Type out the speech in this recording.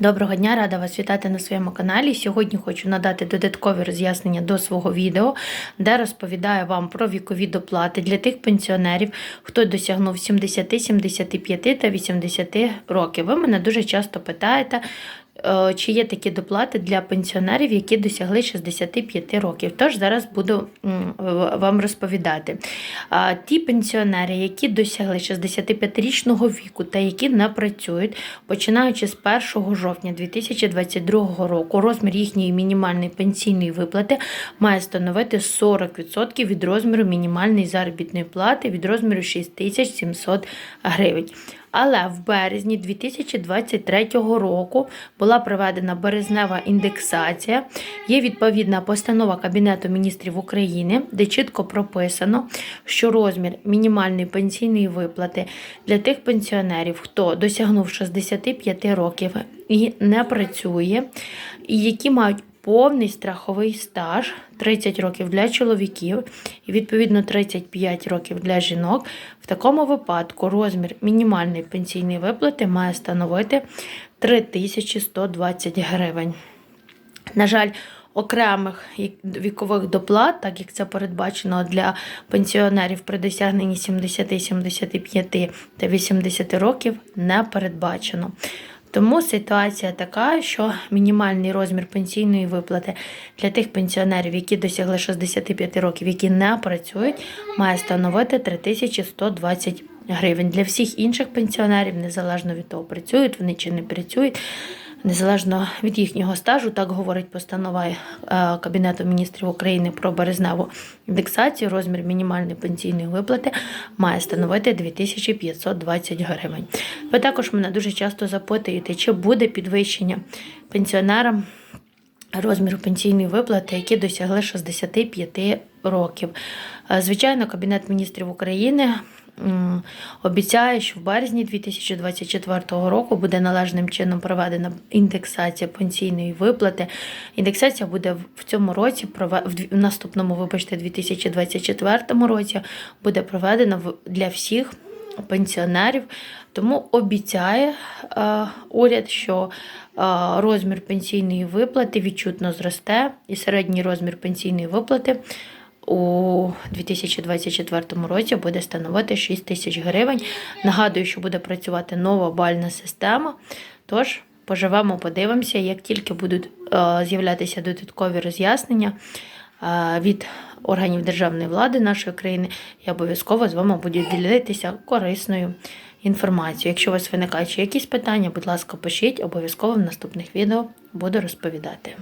Доброго дня, рада вас вітати на своєму каналі. Сьогодні хочу надати додаткові роз'яснення до свого відео, де розповідаю вам про вікові доплати для тих пенсіонерів, хто досягнув 70, 75 та 80 років. Ви мене дуже часто питаєте, чи є такі доплати для пенсіонерів, які досягли 65 років. Тож зараз буду вам розповідати. Ті пенсіонери, які досягли 65-річного віку та які не працюють, починаючи з 1 жовтня 2022 року, розмір їхньої мінімальної пенсійної виплати має становити 40% від розміру мінімальної заробітної плати від розміру 6700 гривень. Але в березні 2023 року була проведена березнева індексація. Є відповідна постанова Кабінету міністрів України, де чітко прописано, що розмір мінімальної пенсійної виплати для тих пенсіонерів, хто досягнув 65 років і не працює, і які мають повний страховий стаж 30 років для чоловіків і відповідно 35 років для жінок. В такому випадку розмір мінімальної пенсійної виплати має становити 3120 гривень. На жаль, окремих вікових доплат, так як це передбачено для пенсіонерів при досягненні 70, 75 та 80 років, не передбачено. Тому ситуація така, що мінімальний розмір пенсійної виплати для тих пенсіонерів, які досягли 65 років, які не працюють, має становити 3120 гривень. Для всіх інших пенсіонерів, незалежно від того, працюють вони чи не працюють, незалежно від їхнього стажу, так говорить постанова е, Кабінету міністрів України про березневу індексацію. Розмір мінімальної пенсійної виплати має становити 2520 гривень. Ви також мене дуже часто запитуєте, чи буде підвищення пенсіонерам розміру пенсійної виплати, які досягли 65 років. Е, Звичайно, Кабінет міністрів України обіцяє, що в березні 2024 року буде належним чином проведена індексація пенсійної виплати. Індексація буде в- цьому році, в наступному, вибачте, 2024 році буде проведена для всіх пенсіонерів. Тому обіцяє е, уряд, що е, розмір пенсійної виплати відчутно зросте, і середній розмір пенсійної виплати у 2024 році буде становити 6 тисяч гривень. Нагадую, що буде працювати нова бальна система. Тож поживемо, подивимося, як тільки будуть е, з'являтися додаткові роз'яснення е, від органів державної влади нашої країни, я обов'язково з вами буду ділитися корисною інформацією. Якщо у вас виникають якісь питання, будь ласка, пишіть, обов'язково в наступних відео буду розповідати.